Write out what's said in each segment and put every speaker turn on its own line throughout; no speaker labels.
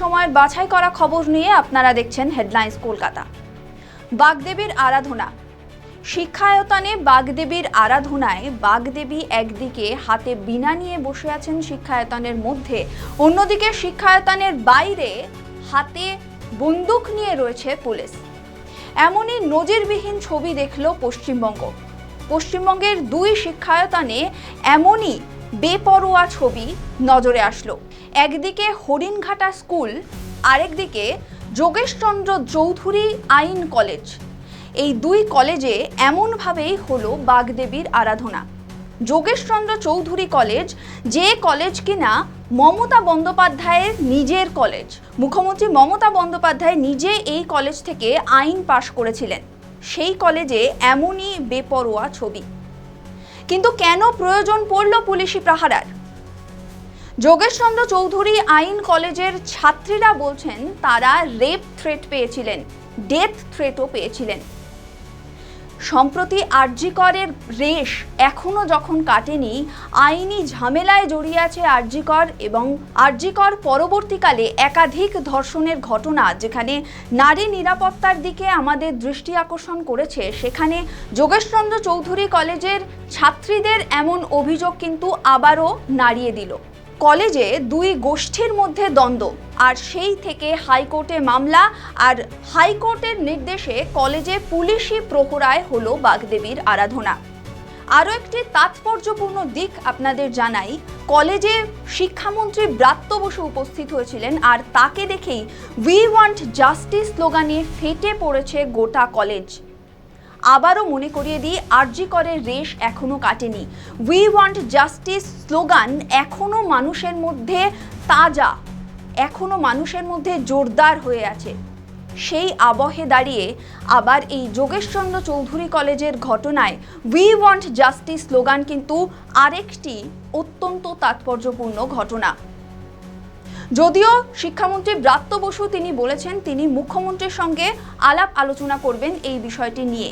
সময়ের বাছাই করা খবর নিয়ে আপনারা দেখছেন হেডলাইন্স কলকাতা। বাগদেবীর আরাধনা। শিক্ষায়তনে বাগদেবীর আরাধনায় বাগদেবী একদিকে হাতে বীণা নিয়ে বসে আছেন শিক্ষায়তনের মধ্যে, অন্যদিকে শিক্ষায়তনের বাইরে হাতে বন্দুক নিয়ে রয়েছে পুলিশ। এমনই নজিরবিহীন ছবি দেখল পশ্চিমবঙ্গ। পশ্চিমবঙ্গের দুই শিক্ষায়তনে এমনই বেপরোয়া ছবি নজরে আসলো। একদিকে হরিণঘাটা স্কুল, আরেকদিকে যোগেশচন্দ্র চৌধুরী আইন কলেজ। এই দুই কলেজে এমনভাবেই হলো বাগদেবীর আরাধনা। যোগেশচন্দ্র চৌধুরী কলেজ যে কলেজ কিনা মমতা বন্দ্যোপাধ্যায়ের নিজের কলেজ। মুখ্যমন্ত্রী মমতা বন্দ্যোপাধ্যায় নিজে এই কলেজ থেকে আইন পাশ করেছিলেন। সেই কলেজে এমনই বেপরোয়া ছবি। কিন্তু কেন প্রয়োজন পড়ল পুলিশি প্রহারার? যোগেশচন্দ্র চৌধুরী আইন কলেজের ছাত্রীরা বলছেন, তারা রেপ থ্রেট পেয়েছিলেন ডেথ থ্রেটও পেয়েছিলেন। সম্প্রতি আরজিকরের রেশ এখনও যখন কাটেনি, আইনি ঝামেলায় জড়িয়ে আছে আরজিকর এবং আরজিকর পরবর্তীকালে একাধিক ধর্ষণের ঘটনা, যেখানে নারী নিরাপত্তার দিকে আমাদের দৃষ্টি আকর্ষণ করেছে, সেখানে যোগেশচন্দ্র চৌধুরী কলেজের ছাত্রীদের এমন অভিযোগ কিন্তু আবারও নাড়িয়ে দিল। কলেজে দুই গোষ্ঠীর মধ্যে দ্বন্দ্ব, আর সেই থেকে হাইকোর্টে মামলা, আর হাইকোর্টের নির্দেশে কলেজে পুলিশি প্রহরায় হলো বাগদেবীর আরাধনা। আরও একটি তাৎপর্যপূর্ণ দিক আপনাদের জানাই, কলেজে শিক্ষামন্ত্রী ব্রাত্য বসু উপস্থিত হয়েছিলেন, আর তাকে দেখেই উই ওয়ান্ট জাস্টিস স্লোগানে ফেটে পড়েছে গোটা কলেজ। আবারও মনে করিয়ে দিই, আরজি করের রেশ এখনও কাটেনি। উই ওয়ান্ট জাস্টিস স্লোগান এখনও মানুষের মধ্যে তাজা এখনও মানুষের মধ্যে জোরদার হয়ে আছে। সেই আবহে দাঁড়িয়ে আবার এই যোগেশচন্দ্র চৌধুরী কলেজের ঘটনায় উই ওয়ান্ট জাস্টিস স্লোগান কিন্তু আরেকটি অত্যন্ত তাৎপর্যপূর্ণ ঘটনা। যদিও শিক্ষামন্ত্রী ব্রাত্য বসু তিনি বলেছেন, তিনি মুখ্যমন্ত্রীর সঙ্গে আলাপ আলোচনা করবেন এই বিষয়টি নিয়ে।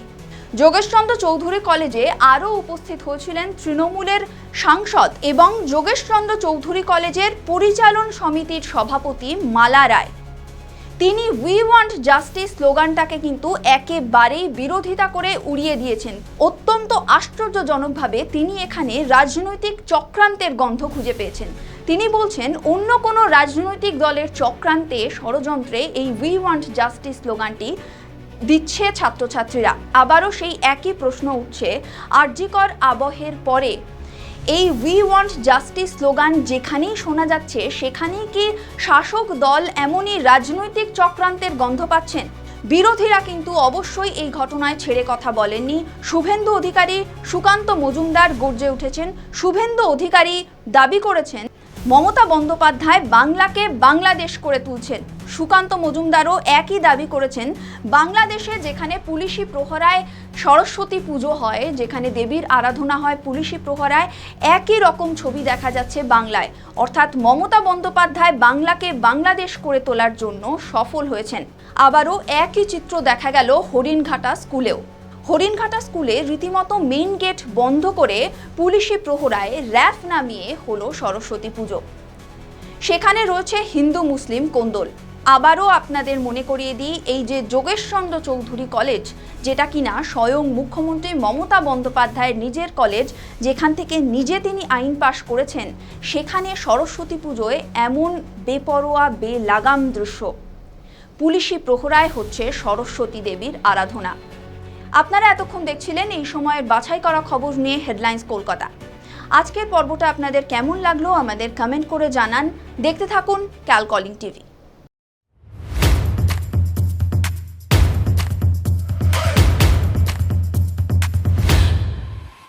যোগেশচন্দ্র চৌধুরী কলেজে আরও উপস্থিত হয়েছিলেন তৃণমূলের সাংসদ এবং যোগেশচন্দ্র চৌধুরী কলেজের পরিচালন সমিতির সভাপতি মালা রায়। তিনি উই ওয়ান্ট জাস্টিস স্লোগানটাকে কিন্তু একেবারেই বিরোধিতা করে উড়িয়ে দিয়েছেন। অত্যন্ত আশ্চর্যজনকভাবে তিনি এখানে রাজনৈতিক চক্রান্তের গন্ধ খুঁজে পেয়েছেন। তিনি বলছেন, অন্য কোনো রাজনৈতিক দলের চক্রান্তে ষড়যন্ত্রে এই উই ওয়ান্ট জাস্টিস স্লোগানটি দিচ্ছে ছাত্রছাত্রীরা। আবারও সেই একই প্রশ্ন উঠছে, আরজিকর আবহের পরে। এই উই ওয়ান্ট জাস্টিস স্লোগান যেখানেই শোনা যাচ্ছে, সেখানেই কি শাসক দল এমনই রাজনৈতিক চক্রান্তের গন্ধ পাচ্ছেন? বিরোধীরা কিন্তু অবশ্যই এই ঘটনায় ছেড়ে কথা বলেননি। শুভেন্দু অধিকারী সুকান্ত মজুমদার গর্জে উঠেছেন। শুভেন্দু অধিকারী দাবি করেছেন মমতা বন্দ্যোপাধ্যায় বাংলাকে বাংলাদেশ করে তুলছেন। সুকান্ত মজুমদারও একই দাবি করেছেন, বাংলাদেশে যেখানে পুলিশি প্রহরায় সরস্বতী পুজো হয়, যেখানে দেবীর আরাধনা হয় পুলিশি প্রহরায়, একই রকম ছবি দেখা যাচ্ছে বাংলায়। অর্থাৎ মমতা বন্দ্যোপাধ্যায় বাংলাকে বাংলাদেশ করে তোলার জন্য সফল হয়েছেন। আবারও একই চিত্র দেখা গেল হরিণঘাটা স্কুলেও। হরিণঘাটা স্কুলে রীতিমতো মেইন গেট বন্ধ করে পুলিশি প্রহরায় র্যাফ নামিয়ে হলো সরস্বতী পুজো। সেখানে রয়েছে হিন্দু মুসলিম কোন্দল। আবারও আপনাদের মনে করিয়ে দিই, এই যে যোগেশচন্দ্র চৌধুরী কলেজ যেটা কিনা স্বয়ং মুখ্যমন্ত্রী মমতা বন্দ্যোপাধ্যায়ের নিজের কলেজ যেখান থেকে নিজে তিনি আইন পাশ করেছেন, সেখানে সরস্বতী পুজোয় এমন বেপরোয়া, বেলাগাম দৃশ্য। পুলিশি প্রহরায় হচ্ছে সরস্বতী দেবীর আরাধনা। আপনারা এতক্ষণ দেখছিলেন এই সময়ের বাছাই করা খবর নিয়ে হেডলাইন্স কলকাতা। আজকের পর্বটা আপনাদের কেমন লাগল আমাদের কমেন্ট করে জানান। দেখতে থাকুন ক্যাল কলিং টিভি